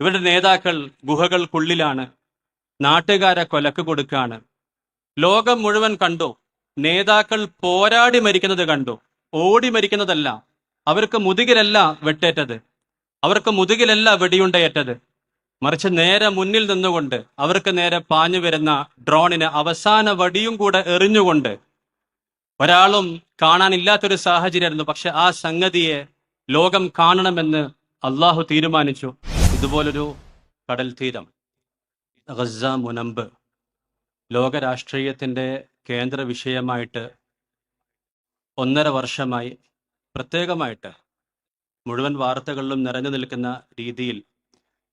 ഇവരുടെ നേതാക്കൾ ഗുഹകൾക്കുള്ളിലാണ് നാട്ടുകാരെ കൊലക്ക് കൊടുക്കാണ് ലോകം മുഴുവൻ കണ്ടു നേതാക്കൾ പോരാടി മരിക്കുന്നത് കണ്ടു ഓടി മരിക്കുന്നതല്ല അവർക്ക് മുതുകിലല്ല വെട്ടേറ്റത് അവർക്ക് മുതുകിലല്ല വെടിയുണ്ടയേറ്റത് മറിച്ച് നേരെ മുന്നിൽ നിന്നുകൊണ്ട് അവർക്ക് നേരെ പാഞ്ഞു വരുന്ന ഡ്രോണിന് അവസാന വടിയും കൂടെ എറിഞ്ഞുകൊണ്ട് ഒരാളും കാണാനില്ലാത്തൊരു സാഹചര്യമായിരുന്നു പക്ഷെ ആ സംഗതിയെ ലോകം കാണണമെന്ന് അള്ളാഹു തീരുമാനിച്ചു. ഇതുപോലൊരു കടൽ തീരം ഗസ മുനമ്പ് ലോക രാഷ്ട്രീയത്തിന്റെ കേന്ദ്ര വിഷയമായിട്ട് ഒന്നര വർഷമായി പ്രത്യേകമായിട്ട് മുഴുവൻ വാർത്തകളിലും നിറഞ്ഞു നിൽക്കുന്ന രീതിയിൽ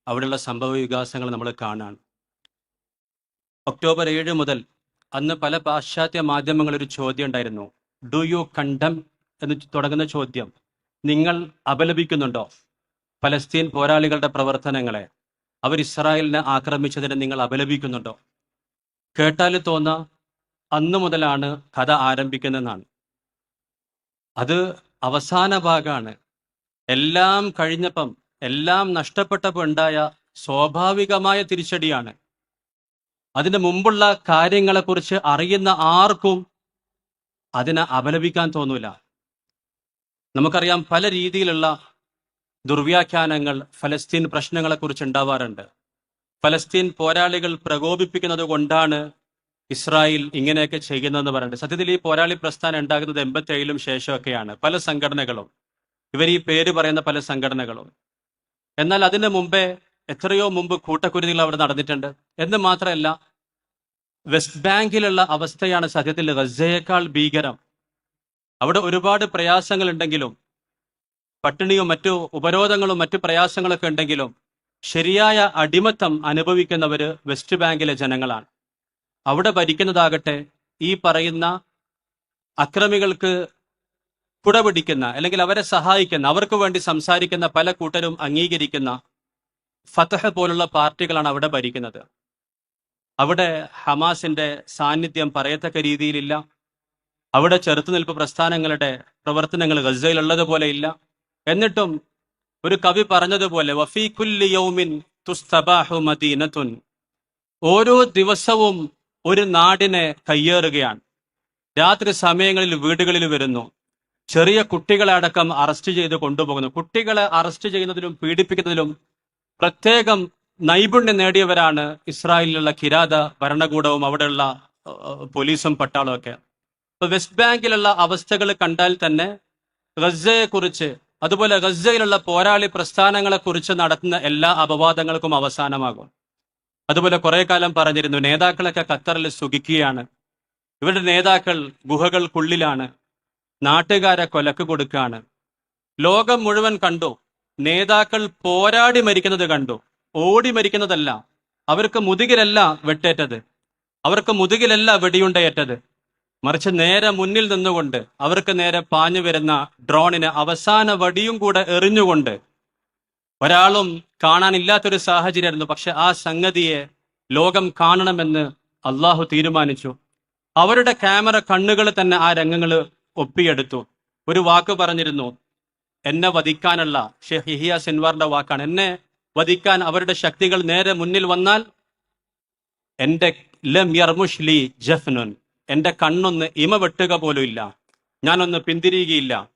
അവിടെയുള്ള സംഭവ വികാസങ്ങൾ നമ്മൾ കാണാണ്. ഒക്ടോബർ ഏഴ് മുതൽ അന്ന് പല പാശ്ചാത്യ മാധ്യമങ്ങളിൽ ഒരു ചോദ്യം ഉണ്ടായിരുന്നു. ഡു യു കണ്ടം എന്ന് തുടങ്ങുന്ന ചോദ്യം നിങ്ങൾ അപലപിക്കുന്നുണ്ടോ? പലസ്തീൻ പോരാളികളുടെ പ്രവർത്തനങ്ങളെ അവർ ഇസ്രായേലിനെ ആക്രമിച്ചതിനെ നിങ്ങൾ അപലപിക്കുന്നുണ്ടോ? കേട്ടാൽ തോന്ന അന്ന് മുതലാണ് കഥ ആരംഭിക്കുന്നതെന്നാണ്. അത് അവസാന ഭാഗമാണ് എല്ലാം കഴിഞ്ഞപ്പം എല്ലാം നഷ്ടപ്പെട്ടപ്പോൾ ഉണ്ടായ സ്വാഭാവികമായ തിരിച്ചടിയാണ്. അതിന് മുമ്പുള്ള കാര്യങ്ങളെക്കുറിച്ച് അറിയുന്ന ആർക്കും അതിനെ അപലപിക്കാൻ തോന്നൂല. നമുക്കറിയാം പല രീതിയിലുള്ള ദുർവ്യാഖ്യാനങ്ങൾ ഫലസ്തീൻ പ്രശ്നങ്ങളെക്കുറിച്ച് ഉണ്ടാവാറുണ്ട്. ഫലസ്തീൻ പോരാളികൾ പ്രകോപിപ്പിക്കുന്നത് കൊണ്ടാണ് ഇസ്രായേൽ ഇങ്ങനെയൊക്കെ ചെയ്യുന്നതെന്ന് പറയുന്നത്. സത്യത്തിൽ ഈ പോരാളി പ്രസ്ഥാനം ഉണ്ടാകുന്നത് എൺപത്തേഴിലും ശേഷമൊക്കെയാണ്. പല സംഘടനകളും. ഇവർ ഈ പേര് പറയുന്ന പല സംഘടനകളും. എന്നാൽ അതിനു മുമ്പേ എത്രയോ മുമ്പ് കൂട്ടക്കുരുതികൾ അവിടെ നടന്നിട്ടുണ്ട്. എന്ന് മാത്രമല്ല വെസ്റ്റ് ബാങ്കിലുള്ള അവസ്ഥയാണ് സത്യത്തിൽ ഗസയേക്കാൾ ഭീകരം. അവിടെ ഒരുപാട് പ്രയാസങ്ങൾ ഉണ്ടെങ്കിലും പട്ടിണിയും മറ്റു ഉപരോധങ്ങളും മറ്റു പ്രയാസങ്ങളൊക്കെ ഉണ്ടെങ്കിലും ശരിയായ അടിമത്തം അനുഭവിക്കുന്നവർ വെസ്റ്റ് ബാങ്കിലെ ജനങ്ങളാണ്. അവിടെ ഭരിക്കുന്നതാകട്ടെ ഈ പറയുന്ന അക്രമികൾക്ക് കുടപിടിക്കുന്ന അല്ലെങ്കിൽ അവരെ സഹായിക്കുന്ന അവർക്ക് വേണ്ടി സംസാരിക്കുന്ന പല കൂട്ടരും അംഗീകരിക്കുന്ന ഫതഹ് പോലുള്ള പാർട്ടികളാണ് അവിടെ ഭരിക്കുന്നത്. അവിടെ ഹമാസിന്റെ സാന്നിധ്യം പറയത്തക്ക രീതിയിലില്ല. അവിടെ ചെറുത്തുനിൽപ്പ് പ്രസ്ഥാനങ്ങളുടെ പ്രവർത്തനങ്ങൾ ഗസയിലുള്ളതുപോലെ ഇല്ല. എന്നിട്ടും ഒരു കവി പറഞ്ഞതുപോലെ വഫീ യൗമിൻ തുസ്തബാഹു മദീനത്തുൻ. ഓരോ ദിവസവും ഒരു നാടിനെ കയ്യേറുകയാണ്. രാത്രി സമയങ്ങളിൽ വീടുകളിൽ വരുന്നു. ചെറിയ കുട്ടികളെ അടക്കം അറസ്റ്റ് ചെയ്ത് കൊണ്ടുപോകുന്നു. കുട്ടികളെ അറസ്റ്റ് ചെയ്യുന്നതിലും പീഡിപ്പിക്കുന്നതിലും പ്രത്യേകം നൈപുണ്യം നേടിയവരാണ് ഇസ്രായേലിലുള്ള കിരാത ഭരണകൂടവും അവിടെയുള്ള പോലീസും പട്ടാളവും ഒക്കെ. വെസ്റ്റ് ബാങ്കിലുള്ള അവസ്ഥകൾ കണ്ടാൽ തന്നെ ഗസയെ കുറിച്ച് അതുപോലെ ഗസയിലുള്ള പോരാളി പ്രസ്ഥാനങ്ങളെ കുറിച്ച് നടത്തുന്ന എല്ലാ അപവാദങ്ങൾക്കും അവസാനമാകും. അതുപോലെ കുറെ കാലം പറഞ്ഞിരുന്നു നേതാക്കളൊക്കെ ഖത്തറിൽ സുഖിക്കുകയാണ്. ഇവരുടെ നേതാക്കൾ ഗുഹകൾക്കുള്ളിലാണ്. നാട്ടുകാരെ കൊലക്ക് കൊടുക്കുകയാണ്. ലോകം മുഴുവൻ കണ്ടു. നേതാക്കൾ പോരാടി മരിക്കുന്നത് കണ്ടു. ഓടി മരിക്കുന്നതല്ല. അവർക്ക് മുതുകിലല്ല വെട്ടേറ്റത്. അവർക്ക് മുതുകിലല്ല വെടിയുണ്ടയേറ്റത് മറിച്ച് നേരെ മുന്നിൽ നിന്നുകൊണ്ട് അവർക്ക് നേരെ പാഞ്ഞു വരുന്ന ഡ്രോണിന് അവസാന വടിയും കൂടെ എറിഞ്ഞുകൊണ്ട് ഒരാളും കാണാനില്ലാത്തൊരു സാഹചര്യമായിരുന്നു. പക്ഷെ ആ സംഗതിയെ ലോകം കാണണമെന്ന് അള്ളാഹു തീരുമാനിച്ചു. അവരുടെ ക്യാമറ കണ്ണുകൾ തന്നെ ആ രംഗങ്ങൾ ഒപ്പിയെടുത്തു. ഒരു വാക്ക് പറഞ്ഞിരുന്നു എന്നെ വധിക്കാനുള്ള ഷെയ്ഖ് ഹിഹിയ സിൻവാറിന്റെ വാക്കാണ്. എന്നെ വധിക്കാൻ അവരുടെ ശക്തികൾ നേരെ മുന്നിൽ വന്നാൽ എന്റെ ലം യർമുഷ്ലി ജഫ്നുൻ. എന്റെ കണ്ണൊന്ന് ഇമ വെട്ടുക പോലും ഇല്ല ഞാനൊന്ന് പിന്തിരിയുകയില്ല.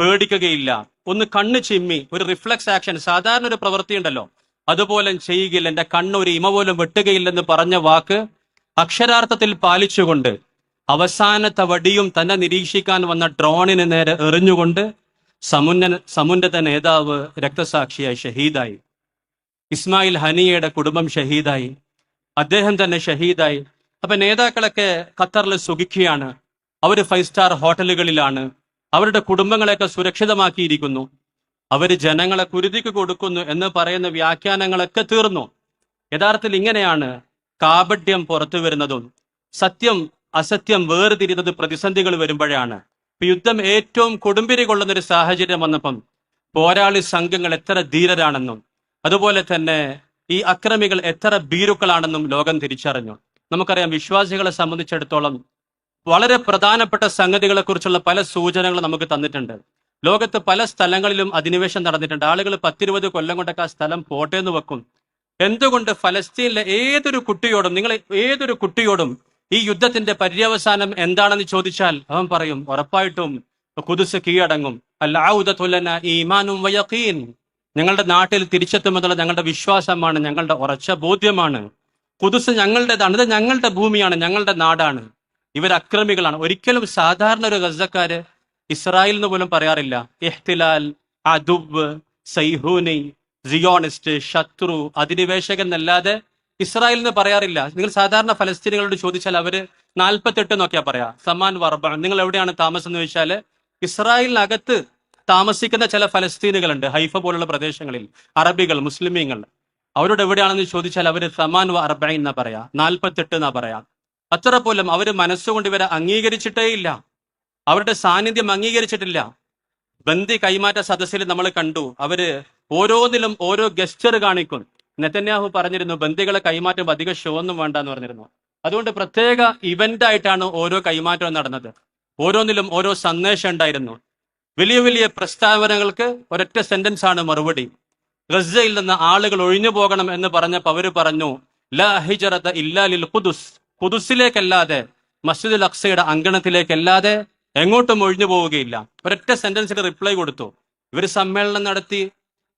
പേടിക്കുകയില്ല. ഒന്ന് കണ്ണ് ചിമ്മി. ഒരു റിഫ്ലക്സ് ആക്ഷൻ സാധാരണ ഒരു പ്രവൃത്തി ഉണ്ടല്ലോ. അതുപോലെ ചെയ്യുകയില്ല. എന്റെ കണ്ണ് ഒരു ഇമ പോലും വെട്ടുകയില്ലെന്ന് പറഞ്ഞ വാക്ക് അക്ഷരാർത്ഥത്തിൽ പാലിച്ചുകൊണ്ട് അവസാനത്തെ വടിയും തന്നെ നിരീക്ഷിക്കാൻ വന്ന ഡ്രോണിന് നേരെ എറിഞ്ഞുകൊണ്ട് സമുന്ന സമുന്നത നേതാവ് രക്തസാക്ഷിയായി ഷഹീദായി. ഇസ്മായിൽ ഹനിയയുടെ കുടുംബം ഷഹീദായി. അദ്ദേഹം തന്നെ ഷഹീദായി. അപ്പൊ നേതാക്കളൊക്കെ ഖത്തറിൽ സുഖിക്കുകയാണ്. Hour five star ഹോട്ടലുകളിലാണ്. അവരുടെ കുടുംബങ്ങളെയൊക്കെ സുരക്ഷിതമാക്കിയിരിക്കുന്നു. അവർ ജനങ്ങളെ കുരുതിക്ക് കൊടുക്കുന്നു എന്ന് പറയുന്ന വ്യാഖ്യാനങ്ങളൊക്കെ തീർന്നു. യഥാർത്ഥത്തിൽ ഇങ്ങനെയാണ് കാപഡ്യം പുറത്തു വരുന്നതും സത്യം അസത്യം വേർതിരിയുന്നത് പ്രതിസന്ധികൾ വരുമ്പോഴാണ്. ഇപ്പൊ യുദ്ധം ഏറ്റവും കൊടുമ്പിരി കൊള്ളുന്ന ഒരു സാഹചര്യം വന്നപ്പം പോരാളി സംഘങ്ങൾ എത്ര ധീരരാണെന്നും അതുപോലെ തന്നെ ഈ അക്രമികൾ എത്ര ഭീരുക്കളാണെന്നും ലോകം തിരിച്ചറിഞ്ഞു. നമുക്കറിയാം വിശ്വാസികളെ സംബന്ധിച്ചിടത്തോളം വളരെ പ്രധാനപ്പെട്ട സംഗതികളെക്കുറിച്ചുള്ള പല സൂചനകൾ നമുക്ക് തന്നിട്ടുണ്ട്. ലോകത്ത് പല സ്ഥലങ്ങളിലും അധിനിവേശം നടന്നിട്ടുണ്ട്. ആളുകൾ പത്തിരുപത് കൊല്ലം കൊണ്ടൊക്കെ ആ സ്ഥലം പോട്ടെ എന്ന് വെക്കും. എന്തുകൊണ്ട് ഫലസ്തീനിലെ ഏതൊരു കുട്ടിയോടും നിങ്ങൾ ഏതൊരു കുട്ടിയോടും ഈ യുദ്ധത്തിന്റെ പര്യവസാനം എന്താണെന്ന് ചോദിച്ചാൽ അവൻ പറയും ഉറപ്പായിട്ടും കുതിസ് കീഴടങ്ങും. അല്ലാവുദത്തുലന ഈമാനും വയഖീൻ ഞങ്ങളുടെ നാട്ടിൽ തിരിച്ചെത്തുമെന്നുള്ള ഞങ്ങളുടെ വിശ്വാസമാണ് ഞങ്ങളുടെ ഉറച്ച ബോധ്യമാണ്. കുതിസ് ഞങ്ങളുടേതാണ്. ഇത് ഞങ്ങളുടെ ഭൂമിയാണ് ഞങ്ങളുടെ നാടാണ്. ഇവർ അക്രമികളാണ്. ഒരിക്കലും സാധാരണ ഒരു ഗസക്കാര് ഇസ്രായേൽ എന്ന് പോലും പറയാറില്ല. എഹ്തിലാൽ അദുബ് സൈഹൂനി സിയോണിസ്റ്റ് ശത്രു അധിനിവേശകൻ എന്നല്ലാതെ ഇസ്രായേൽ എന്ന് പറയാറില്ല. നിങ്ങൾ സാധാരണ ഫലസ്തീനികളോട് ചോദിച്ചാൽ അവർ നാൽപ്പത്തെട്ട് എന്നൊക്കെയാ പറയാ. സമാൻ വർബ നിങ്ങൾ എവിടെയാണ് താമസം എന്ന് ചോദിച്ചാൽ ഇസ്രായേലിനകത്ത് താമസിക്കുന്ന ചില ഫലസ്തീനുകളുണ്ട്. ഹൈഫ പോലുള്ള പ്രദേശങ്ങളിൽ അറബികൾ മുസ്ലിമീങ്ങൾ. അവരോട് എവിടെയാണെന്ന് ചോദിച്ചാൽ അവർ സമാൻ അർബൈൻ എന്നാ പറയാ നാൽപ്പത്തെട്ട് എന്നാ പറയാ. അത്ര പോലും അവർ മനസ്സുകൊണ്ട് ഇവരെ അംഗീകരിച്ചിട്ടേ ഇല്ല. അവരുടെ സാന്നിധ്യം അംഗീകരിച്ചിട്ടില്ല. ബന്ദി കൈമാറ്റ സദസ്സിൽ നമ്മൾ കണ്ടു അവർ ഓരോന്നിലും ഓരോ ഗസ്റ്റർ കാണിക്കും. നെതന്യാഹു പറഞ്ഞിരുന്നു ബന്ദികളെ കൈമാറ്റം അധിക ഷോ ഒന്നും വേണ്ട എന്ന് പറഞ്ഞിരുന്നു. അതുകൊണ്ട് പ്രത്യേക ഇവന്റ് ആയിട്ടാണ് ഓരോ കൈമാറ്റം നടന്നത്. ഓരോന്നിലും ഓരോ സന്ദേശം ഉണ്ടായിരുന്നു. വലിയ വലിയ പ്രസ്താവനകൾക്ക് ഒരൊറ്റ സെന്റൻസ് ആണ് മറുപടി. ഗസയിൽ നിന്ന് ആളുകൾ ഒഴിഞ്ഞു പോകണം എന്ന് പറഞ്ഞപ്പോൾ അവർ പറഞ്ഞു ലാ ഇല്ലാലിൽ ഇല്ലാ ലിൽ ഖുദുസ്. ഖുദുസിലേക്കല്ലാതെ മസ്ജിദുൽ അക്സയുടെ അങ്കണത്തിലേക്കല്ലാതെ എങ്ങോട്ടും ഒഴിഞ്ഞു പോവുകയില്ല. ഒരൊറ്റ സെന്റൻസിന് റിപ്ലൈ കൊടുത്തു. ഇവർ സമ്മേളനം നടത്തി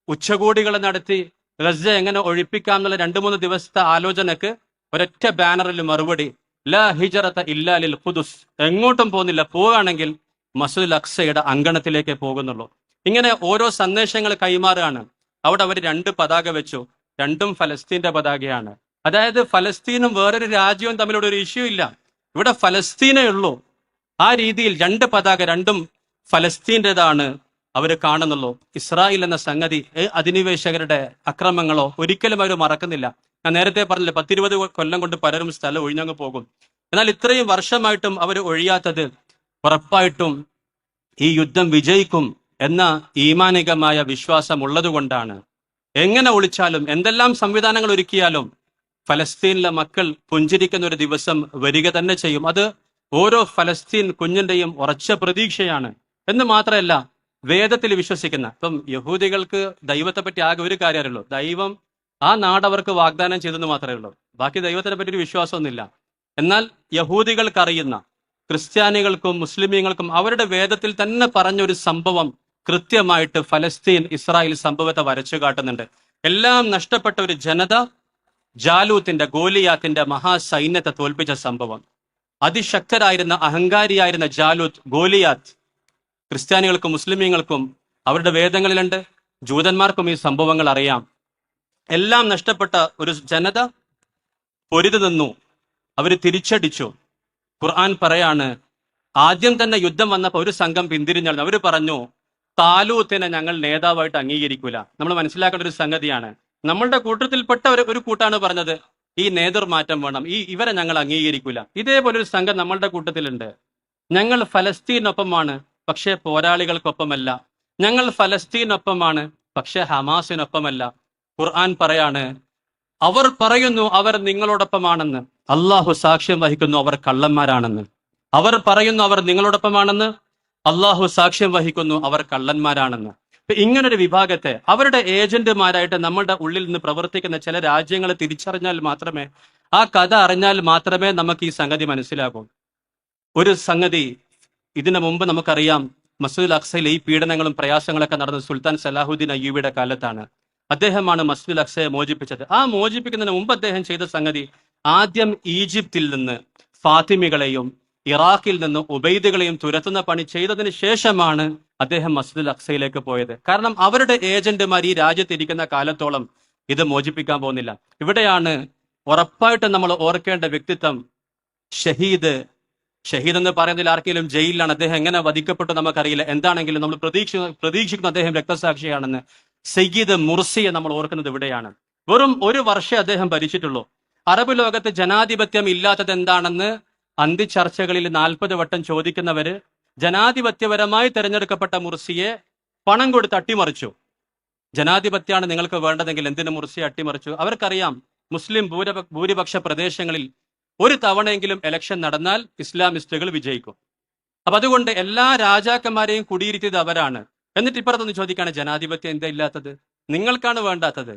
ഉച്ചകോടികൾ നടത്തി ഗസ എങ്ങനെ ഒഴിപ്പിക്കാം എന്നുള്ള രണ്ടു മൂന്ന് ദിവസത്തെ ആലോചനക്ക് ഒരൊറ്റ ബാനറിൽ മറുപടി ലാ ഹിജറത്ത ഇല്ലാലിൽ ഖുദുസ്. എങ്ങോട്ടും പോകുന്നില്ല. പോവുകയാണെങ്കിൽ മസൂദ് അക്സയുടെ അങ്കണത്തിലേക്ക് പോകുന്നുള്ളൂ. ഇങ്ങനെ ഓരോ സന്ദേശങ്ങൾ കൈമാറുകയാണ്. അവിടെ അവർ രണ്ട് പതാക വെച്ചു. രണ്ടും ഫലസ്തീന്റെ പതാകയാണ്. അതായത് ഫലസ്തീനും വേറൊരു രാജ്യവും തമ്മിലൂടെ ഒരു ഇഷ്യൂ ഇല്ല. ഇവിടെ ഫലസ്തീനേ ഉള്ളൂ. ആ രീതിയിൽ രണ്ട് പതാക രണ്ടും ഫലസ്തീന്റെതാണ് അവർ കാണുന്നുള്ളൂ. ഇസ്രായേൽ എന്ന സംഗതി അധിനിവേശകരുടെ അക്രമങ്ങളോ ഒരിക്കലും അവർ മറക്കുന്നില്ല. ഞാൻ നേരത്തെ പറഞ്ഞില്ല പത്തിരുപത് കൊല്ലം കൊണ്ട് പലരും സ്ഥലം ഒഴിഞ്ഞങ്ങ് പോകും. എന്നാൽ ഇത്രയും വർഷമായിട്ടും അവർ ഒഴിയാത്തത് ഉറപ്പായിട്ടും ഈ യുദ്ധം വിജയിക്കും. എന്ന ഈമാനികമായ വിശ്വാസം ഉള്ളതുകൊണ്ടാണ് എങ്ങനെ ഒളിച്ചാലും എന്തെല്ലാം സംവിധാനങ്ങൾ ഒരുക്കിയാലും ഫലസ്തീനിലെ മക്കൾ പുഞ്ചിരിക്കുന്ന ഒരു ദിവസം വരിക തന്നെ ചെയ്യും. അത് ഓരോ ഫലസ്തീൻ കുഞ്ഞിന്റെയും ഉറച്ച പ്രതീക്ഷയാണ്. എന്ന് മാത്രമല്ല വേദത്തിൽ വിശ്വസിക്കുന്ന ഇപ്പം യഹൂദികൾക്ക് ദൈവത്തെ പറ്റി ആകെ ഒരു കാര്യമല്ലോ ദൈവം ആ നാടവർക്ക് വാഗ്ദാനം ചെയ്തെന്ന് മാത്രമേ ഉള്ളൂ. ബാക്കി ദൈവത്തിനെ പറ്റി ഒരു വിശ്വാസമൊന്നുമില്ല. എന്നാൽ യഹൂദികൾക്ക് അറിയുന്ന ക്രിസ്ത്യാനികൾക്കും മുസ്ലിമീങ്ങൾക്കും അവരുടെ വേദത്തിൽ തന്നെ പറഞ്ഞൊരു സംഭവം കൃത്യമായിട്ട് ഫലസ്തീൻ ഇസ്രായേൽ സംഭവത്തെ വരച്ചു കാട്ടുന്നുണ്ട്. എല്ലാം നഷ്ടപ്പെട്ട ഒരു ജനത ജാലൂത്തിന്റെ ഗോലിയാത്തിന്റെ മഹാസൈന്യത്തെ തോൽപ്പിച്ച സംഭവം. അതിശക്തരായിരുന്ന അഹങ്കാരിയായിരുന്ന ജാലൂത്ത് ഗോലിയാത്ത് ക്രിസ്ത്യാനികൾക്കും മുസ്ലിമീങ്ങൾക്കും അവരുടെ വേദങ്ങളിലുണ്ട്. ജൂതന്മാർക്കും ഈ സംഭവങ്ങൾ അറിയാം. എല്ലാം നഷ്ടപ്പെട്ട ഒരു ജനത പൊരുതു നിന്നു. അവർ തിരിച്ചടിച്ചു. ഖുർആൻ പറയാണ് ആദ്യം തന്നെ യുദ്ധം വന്നപ്പോൾ ഒരു സംഘം പിന്തിരിഞ്ഞാൽ അവർ പറഞ്ഞു താലൂത്തിനെ ഞങ്ങൾ നേതാവായിട്ട് അംഗീകരിക്കൂല. നമ്മൾ മനസ്സിലാക്കേണ്ട ഒരു സംഗതിയാണ്. നമ്മളുടെ കൂട്ടത്തിൽപ്പെട്ട ഒരു ഒരു കൂട്ടാണ് പറഞ്ഞത് ഈ നേതൃമാറ്റം വേണം. ഈ ഇവരെ ഞങ്ങൾ അംഗീകരിക്കൂല. ഇതേപോലെ ഒരു സംഘം നമ്മളുടെ കൂട്ടത്തിലുണ്ട്. ഞങ്ങൾ ഫലസ്തീനൊപ്പമാണ് പക്ഷേ പോരാളികൾക്കൊപ്പമല്ല. ഞങ്ങൾ ഫലസ്തീനൊപ്പമാണ് പക്ഷേ ഹമാസിനൊപ്പമല്ല. ഖുർആൻ പറയാണ് അവർ പറയുന്നു അവർ നിങ്ങളോടൊപ്പമാണെന്ന്. അള്ളാഹു സാക്ഷ്യം വഹിക്കുന്നു അവർ കള്ളന്മാരാണെന്ന്. അവർ പറയുന്നു അവർ നിങ്ങളോടൊപ്പമാണെന്ന്. അള്ളാഹു സാക്ഷ്യം വഹിക്കുന്നു അവർ കള്ളന്മാരാണെന്ന്. ഇങ്ങനൊരു വിഭാഗത്തെ അവരുടെ ഏജന്റുമാരായിട്ട് നമ്മളുടെ ഉള്ളിൽ നിന്ന് പ്രവർത്തിക്കുന്ന ചില രാജ്യങ്ങളെ തിരിച്ചറിഞ്ഞാൽ മാത്രമേ ആ കഥ അറിഞ്ഞാൽ മാത്രമേ നമുക്ക് ഈ സംഗതി മനസ്സിലാകൂ. ഒരു സംഗതി ഇതിനു മുമ്പ് നമുക്കറിയാം മസൂദ് അക്സയിൽ ഈ പീഡനങ്ങളും പ്രയാസങ്ങളൊക്കെ നടന്ന സുൽത്താൻ സലാഹുദ്ദീൻ അയ്യൂബിയുടെ കാലത്താണ്. അദ്ദേഹമാണ് മസ്ജിദ് അക്സയെ മോചിപ്പിച്ചത്. ആ മോചിപ്പിക്കുന്നതിന് മുമ്പ് അദ്ദേഹം ചെയ്ത സംഗതി ആദ്യം ഈജിപ്തിൽ നിന്ന് ഫാത്തിമികളെയും ഇറാഖിൽ നിന്ന് ഉബൈദുകളെയും തുരത്തുന്ന പണി ചെയ്തതിന് ശേഷമാണ് അദ്ദേഹം മസ്ജിദ് അക്സയിലേക്ക് പോയത്. കാരണം അവരുടെ ഏജന്റുമാർ ഈ രാജ്യത്തിരിക്കുന്ന കാലത്തോളം ഇത് മോചിപ്പിക്കാൻ പോകുന്നില്ല. ഇവിടെയാണ് ഉറപ്പായിട്ടും നമ്മൾ ഓർക്കേണ്ട വ്യക്തിത്വം ഷഹീദ്. ഷഹീദ് എന്ന് പറയുന്നതിൽ ആർക്കെങ്കിലും ജയിലിലാണ്. അദ്ദേഹം എങ്ങനെ വധിക്കപ്പെട്ടു നമുക്കറിയില്ല. എന്താണെങ്കിലും നമ്മൾ പ്രതീക്ഷ പ്രതീക്ഷിക്കുന്ന അദ്ദേഹം രക്തസാക്ഷിയാണെന്ന് സയ്യിദ് മുർസിയെ നമ്മൾ ഓർക്കുന്നത് ഇവിടെയാണ്. വെറും ഒരു വർഷം അദ്ദേഹം ഭരിച്ചിട്ടുള്ളൂ. അറബ് ലോകത്ത് ജനാധിപത്യം ഇല്ലാത്തത് എന്താണെന്ന് അന്തിച്ചർച്ചകളിൽ നാൽപ്പത് വട്ടം ചോദിക്കുന്നവര് ജനാധിപത്യപരമായി തെരഞ്ഞെടുക്കപ്പെട്ട മുർസിയെ പണം കൊടുത്ത് അട്ടിമറിച്ചു. ജനാധിപത്യമാണ് നിങ്ങൾക്ക് വേണ്ടതെങ്കിൽ എന്തിനു മുർസിയെ അട്ടിമറിച്ചു? അവർക്കറിയാം മുസ്ലിം ഭൂരിപ ഭൂരിപക്ഷ പ്രദേശങ്ങളിൽ ഒരു തവണയെങ്കിലും ഇലക്ഷൻ നടന്നാൽ ഇസ്ലാമിസ്റ്റുകൾ വിജയിക്കും. അപ്പൊ അതുകൊണ്ട് എല്ലാ രാജാക്കന്മാരെയും കുടിയിരുത്തിയത് അവരാണ്. എന്നിട്ട് ഇപ്പുറത്തൊന്ന് ചോദിക്കാണ് ജനാധിപത്യം എന്താ ഇല്ലാത്തത്? നിങ്ങൾക്കാണ് വേണ്ടാത്തത്.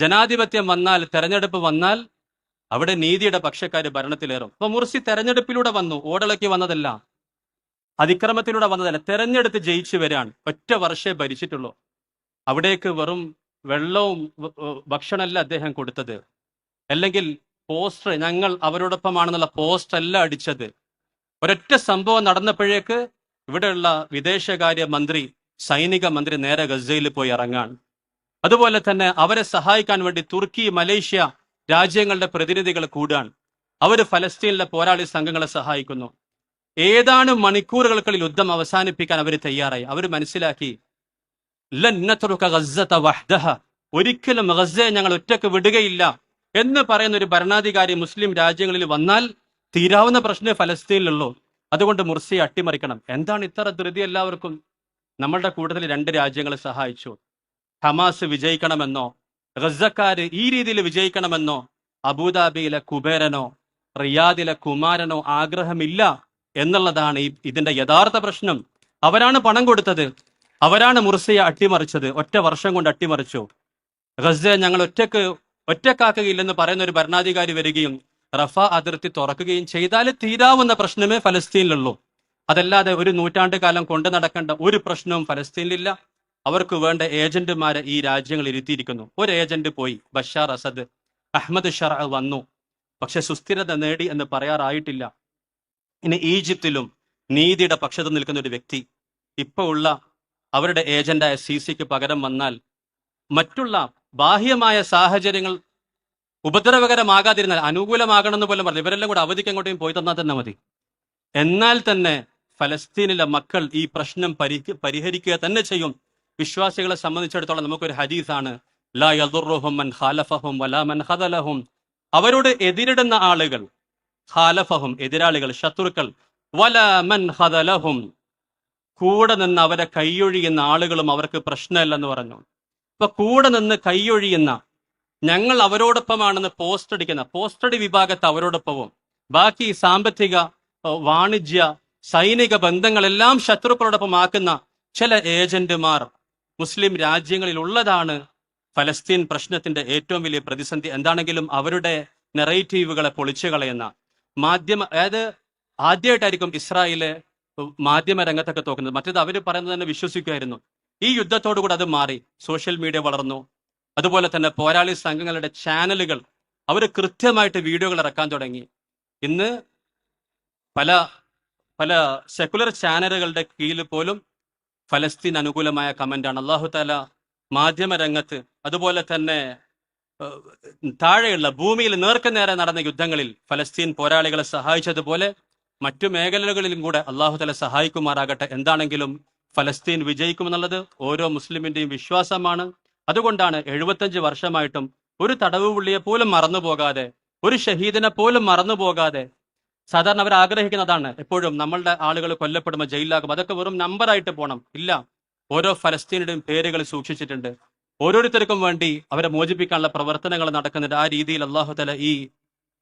ജനാധിപത്യം വന്നാൽ തെരഞ്ഞെടുപ്പ് വന്നാൽ അവിടെ നീതിയുടെ പക്ഷക്കാര് ഭരണത്തിലേറും. അപ്പൊ മുർസി തെരഞ്ഞെടുപ്പിലൂടെ വന്നു ഓടളക്കി വന്നതല്ല. അതിക്രമത്തിലൂടെ വന്നതല്ല. തെരഞ്ഞെടുത്ത് ജയിച്ചു വരാൻ ഒറ്റ വർഷേ ഭരിച്ചിട്ടുള്ളൂ. അവിടേക്ക് വെറും വെള്ളവും ഭക്ഷണമല്ല അദ്ദേഹം കൊടുത്തത്. അല്ലെങ്കിൽ പോസ്റ്റർ ഞങ്ങൾ അവരോടൊപ്പമാണെന്നുള്ള പോസ്റ്റർ അല്ല അടിച്ചത്. ഒരൊറ്റ സംഭവം നടന്നപ്പോഴേക്ക് ഇവിടെയുള്ള വിദേശകാര്യ മന്ത്രി സൈനിക മന്ത്രി നേരെ ഗസയിൽ പോയി ഇറങ്ങാൻ അതുപോലെ തന്നെ അവരെ സഹായിക്കാൻ വേണ്ടി തുർക്കി മലേഷ്യ രാജ്യങ്ങളുടെ പ്രതിനിധികൾ കൂടാണ് അവർ ഫലസ്തീനിലെ പോരാളി സംഘങ്ങളെ സഹായിക്കുന്നു. ഏതാണ് മണിക്കൂറുകൾക്കുള്ളിൽ യുദ്ധം അവസാനിപ്പിക്കാൻ അവർ തയ്യാറായി? അവർ മനസ്സിലാക്കി. ഒരിക്കലും ഗസയെ ഞങ്ങൾ ഒറ്റയ്ക്ക് വിടുകയില്ല. എന്ന് പറയുന്ന ഒരു ഭരണാധികാരി മുസ്ലിം രാജ്യങ്ങളിൽ വന്നാൽ തീരാവുന്ന പ്രശ്നം ഫലസ്തീനിലുള്ളൂ. അതുകൊണ്ട് മുർസിയെ അട്ടിമറിക്കണം. എന്താണ് ഇത്ര ധൃതി എല്ലാവർക്കും? നമ്മളുടെ കൂട്ടത്തിൽ രണ്ട് രാജ്യങ്ങളെ സഹായിച്ചു. ഹമാസ് വിജയിക്കണമെന്നോ ഗസക്കാര് ഈ രീതിയിൽ വിജയിക്കണമെന്നോ അബുദാബിയിലെ കുബേരനോ റിയാദിലെ കുമാരനോ ആഗ്രഹമില്ല എന്നുള്ളതാണ് ഈ ഇതിന്റെ യഥാർത്ഥ പ്രശ്നം. അവരാണ് പണം കൊടുത്തത്. അവരാണ് മുർസിയെ അട്ടിമറിച്ചത്. ഒറ്റ വർഷം കൊണ്ട് അട്ടിമറിച്ചു. ഗസയെ ഞങ്ങൾ ഒറ്റയ്ക്ക് ഒറ്റക്കാക്കുകയില്ലെന്ന് പറയുന്ന ഒരു ഭരണാധികാരി വരികയും റഫ അതിർത്തി തുറക്കുകയും ചെയ്താൽ തീരാവുന്ന പ്രശ്നമേ ഫലസ്തീനിലുള്ളൂ. അതല്ലാതെ ഒരു നൂറ്റാണ്ട് കാലം കൊണ്ടു നടക്കേണ്ട ഒരു പ്രശ്നവും ഫലസ്തീനിലില്ല. അവർക്ക് വേണ്ട ഏജന്റുമാരെ ഈ രാജ്യങ്ങൾ ഇരുത്തിയിരിക്കുന്നു. ഒരു ഏജന്റ് പോയി. Bashar Asad. അഹമ്മദ് ഷറ വന്നു. പക്ഷെ സുസ്ഥിരത നേടി എന്ന് പറയാറായിട്ടില്ല. ഇനി ഈജിപ്തിലും നീതിയുടെ പക്ഷത്ത് നിൽക്കുന്ന ഒരു വ്യക്തി. ഇപ്പൊ ഉള്ള അവരുടെ ഏജന്റായ സി സിക്ക് പകരം വന്നാൽ മറ്റുള്ള ബാഹ്യമായ സാഹചര്യങ്ങൾ ഉപദ്രവകരമാകാതിരുന്നാൽ അനുകൂലമാകണമെന്ന് പോലും പറഞ്ഞു ഇവരെല്ലാം കൂടെ അവധിക്ക് അങ്ങോട്ടും പോയി തന്നാൽ തന്നെ മതി. എന്നാൽ തന്നെ ഫലസ്തീനിലെ മക്കൾ ഈ പ്രശ്നം പരി പരിഹരിക്കുക തന്നെ ചെയ്യും. വിശ്വാസികളെ സംബന്ധിച്ചിടത്തോളം നമുക്കൊരു ഹദീസാണ് ലാ മൻ ഖാലഫഹും വലാ മൻ ഖദലഹും. അവരോട് എതിരിടുന്ന ആളുകൾ ഖാലഫഹും എതിരാളികൾ ശത്രുക്കൾ വലാ മൻ ഖദലഹും. കൂടെ നിന്ന് അവരെ കൈയൊഴിയുന്ന ആളുകളും അവർക്ക് പ്രശ്നമില്ലെന്ന് പറഞ്ഞു. ഇപ്പൊ കൂടെ നിന്ന് കൈയൊഴിയുന്ന ഞങ്ങൾ അവരോടൊപ്പമാണെന്ന് പോസ്റ്റ് അടിക്കുന്ന പോസ്റ്റഡി വിഭാഗത്തെ അവരോടൊപ്പവും ബാക്കി സാമ്പത്തിക വാണിജ്യ സൈനിക ബന്ധങ്ങളെല്ലാം ശത്രുക്കളോടൊപ്പം ആക്കുന്ന ചില ഏജന്റുമാർ മുസ്ലിം രാജ്യങ്ങളിൽ ഉള്ളതാണ് ഫലസ്തീൻ പ്രശ്നത്തിന്റെ ഏറ്റവും വലിയ പ്രതിസന്ധി. എന്താണെങ്കിലും അവരുടെ നെറേറ്റീവുകളെ പൊളിച്ചു കളയുന്ന മാധ്യമ അതായത് ആദ്യമായിട്ടായിരിക്കും ഇസ്രായേൽ മാധ്യമ രംഗത്തൊക്കെ തോക്കുന്നത്. മറ്റേത് അവർ പറയുന്നത് തന്നെ വിശ്വസിക്കുമായിരുന്നു. ഈ യുദ്ധത്തോടു കൂടെ അത് മാറി. സോഷ്യൽ മീഡിയ വളർന്നു. അതുപോലെ തന്നെ പോരാളി സംഘങ്ങളുടെ ചാനലുകൾ അവർ കൃത്യമായിട്ട് വീഡിയോകൾ ഇറക്കാൻ തുടങ്ങി. ഇന്ന് പല പല സെക്കുലർ ചാനലുകളുടെ കീഴിൽ പോലും ഫലസ്തീൻ അനുകൂലമായ കമന്റാണ്. അള്ളാഹു താല മാധ്യമ രംഗത്ത് അതുപോലെ തന്നെ താഴെയുള്ള ഭൂമിയിൽ നേർക്കുനേരെ നടന്ന യുദ്ധങ്ങളിൽ ഫലസ്തീൻ പോരാളികളെ സഹായിച്ചതുപോലെ മറ്റു മേഖലകളിലും കൂടെ അള്ളാഹു തല സഹായിക്കുമാറാകട്ടെ. എന്താണെങ്കിലും ഫലസ്തീൻ വിജയിക്കുമെന്നുള്ളത് ഓരോ മുസ്ലിമിന്റെയും വിശ്വാസമാണ്. അതുകൊണ്ടാണ് എഴുപത്തഞ്ച് വർഷമായിട്ടും ഒരു തടവ് പുള്ളിയെ പോലും മറന്നു പോകാതെ ഒരു ഷഹീദിനെ പോലും മറന്നു പോകാതെ സാധാരണ അവർ ആഗ്രഹിക്കുന്നതാണ് എപ്പോഴും നമ്മളുടെ ആളുകൾ കൊല്ലപ്പെടുമ്പോൾ ജയിലിലാകും അതൊക്കെ വെറും നമ്പറായിട്ട് പോകണം ഇല്ല. ഓരോ ഫലസ്തീനുടെയും പേരുകൾ സൂക്ഷിച്ചിട്ടുണ്ട്. ഓരോരുത്തർക്കും വേണ്ടി അവരെ മോചിപ്പിക്കാനുള്ള പ്രവർത്തനങ്ങൾ നടക്കുന്നുണ്ട്. ആ രീതിയിൽ അള്ളാഹു തല ഈ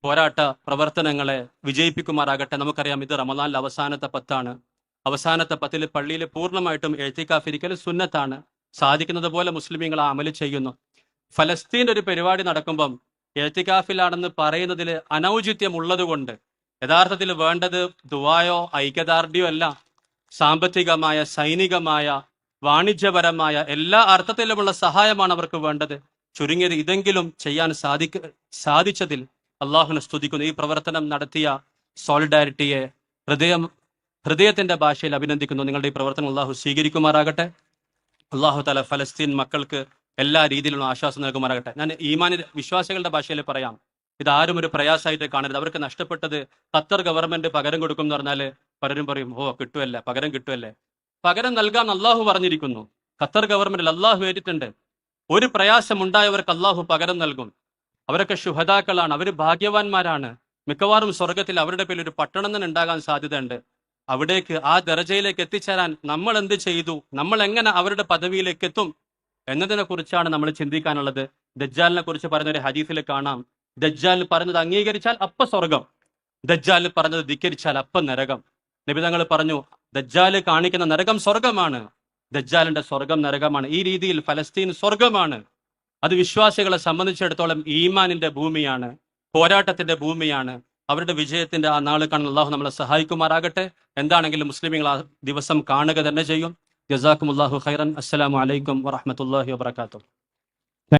പോരാട്ട പ്രവർത്തനങ്ങളെ വിജയിപ്പിക്കുമാറാകട്ടെ. നമുക്കറിയാം ഇത് റമദാനിലെ അവസാനത്തെ പത്താണ്. അവസാനത്തെ പത്തിൽ പള്ളിയിൽ പൂർണമായിട്ടും എഴുത്തിക്കാഫിരിക്കൽ സുന്നത്താണ്. സാധിക്കുന്നത് പോലെ മുസ്ലിമീങ്ങൾ അമൽ ചെയ്യുന്നു. ഫലസ്തീന്റെ ഒരു പരിപാടി നടക്കുമ്പം എഴുത്തിക്കാഫിലാണെന്ന് പറയുന്നതിൽ അനൗചിത്യം ഉള്ളതുകൊണ്ട് യഥാർത്ഥത്തിൽ വേണ്ടത് ദുവായോ ഐക്യദാർഢ്യോ അല്ല. സാമ്പത്തികമായ സൈനികമായ വാണിജ്യപരമായ എല്ലാ അർത്ഥത്തിലുമുള്ള സഹായമാണ് അവർക്ക് വേണ്ടത്. ചുരുങ്ങിയത് ഇതെങ്കിലും ചെയ്യാൻ സാധിക്ക സാധിച്ചതിൽ അള്ളാഹുനെ സ്തുതിക്കുന്നു. ഈ പ്രവർത്തനം നടത്തിയ സോളിഡാരിറ്റിയെ ഹൃദയം ഹൃദയത്തിന്റെ ഭാഷയിൽ അഭിനന്ദിക്കുന്നു. നിങ്ങളുടെ ഈ പ്രവർത്തനം അള്ളാഹു സ്വീകരിക്കുമാറാകട്ടെ. അള്ളാഹു തല ഫലസ്തീൻ മക്കൾക്ക് എല്ലാ രീതിയിലുള്ള ആശ്വാസം നൽകുമാറാകട്ടെ. ഞാൻ ഈമാനി വിശ്വാസികളുടെ ഭാഷയിൽ പറയാം. ഇത് ആരും ഒരു പ്രയാസമായിട്ട് കാണരുത്. അവർക്ക് നഷ്ടപ്പെട്ടത് ഖത്തർ ഗവൺമെന്റ് പകരം കൊടുക്കും എന്ന് പറഞ്ഞാൽ പലരും പറയും ഓ കിട്ടുമല്ലേ പകരം കിട്ടുമല്ലേ പകരം നൽകാൻ അള്ളാഹു പറഞ്ഞിരിക്കുന്നു. ഖത്തർ ഗവൺമെന്റിൽ അള്ളാഹു ഏറ്റിട്ടുണ്ട്. ഒരു പ്രയാസം ഉണ്ടായവർക്ക് അള്ളാഹു പകരം നൽകും. അവരൊക്കെ ശുഭതാക്കളാണ് അവർ ഭാഗ്യവാന്മാരാണ്. മിക്കവാറും സ്വർഗത്തിൽ അവരുടെ പേരിൽ ഒരു പട്ടണം തന്നെ ഉണ്ടാകാൻ സാധ്യതയുണ്ട്. അവിടേക്ക് ആ ദർജയിലേക്ക് എത്തിച്ചേരാൻ നമ്മൾ എന്ത് ചെയ്തു? നമ്മൾ എങ്ങനെ അവരുടെ പദവിയിലേക്ക് എത്തും? എന്നതിനെ കുറിച്ചാണ് നമ്മൾ ചിന്തിക്കാനുള്ളത്. ദജ്ജാലിനെ കുറിച്ച് ഒരു ഹദീസിൽ കാണാം. ദജ്ജാൽ പറഞ്ഞത് അംഗീകരിച്ചാൽ അപ്പ സ്വർഗം. ദജ്ജാൽ പറഞ്ഞത് ധിക്കരിച്ചാൽ അപ്പ നരകം. നിബിതങ്ങൾ പറഞ്ഞു ദജ്ജാൽ കാണിക്കുന്ന നരകം സ്വർഗമാണ്. ദജ്ജാലിന്റെ സ്വർഗം നരകമാണ്. ഈ രീതിയിൽ ഫലസ്തീൻ സ്വർഗമാണ്. അത് വിശ്വാസികളെ സംബന്ധിച്ചിടത്തോളം ഈമാനിന്റെ ഭൂമിയാണ് പോരാട്ടത്തിന്റെ ഭൂമിയാണ്. അവരുടെ വിജയത്തിന്റെ ആ നാൾ കാണാൻ അള്ളാഹു നമ്മളെ സഹായിക്കുമാറാകട്ടെ. എന്താണെങ്കിലും മുസ്ലിമീങ്ങൾ ആ ദിവസം കാണുക തന്നെ ചെയ്യും. ജസാക്കുമുല്ലാഹു ഖൈറൻ. അസ്സലാമു അലൈക്കും വറഹമത്തല്ലാഹി വബർക്കാത്തു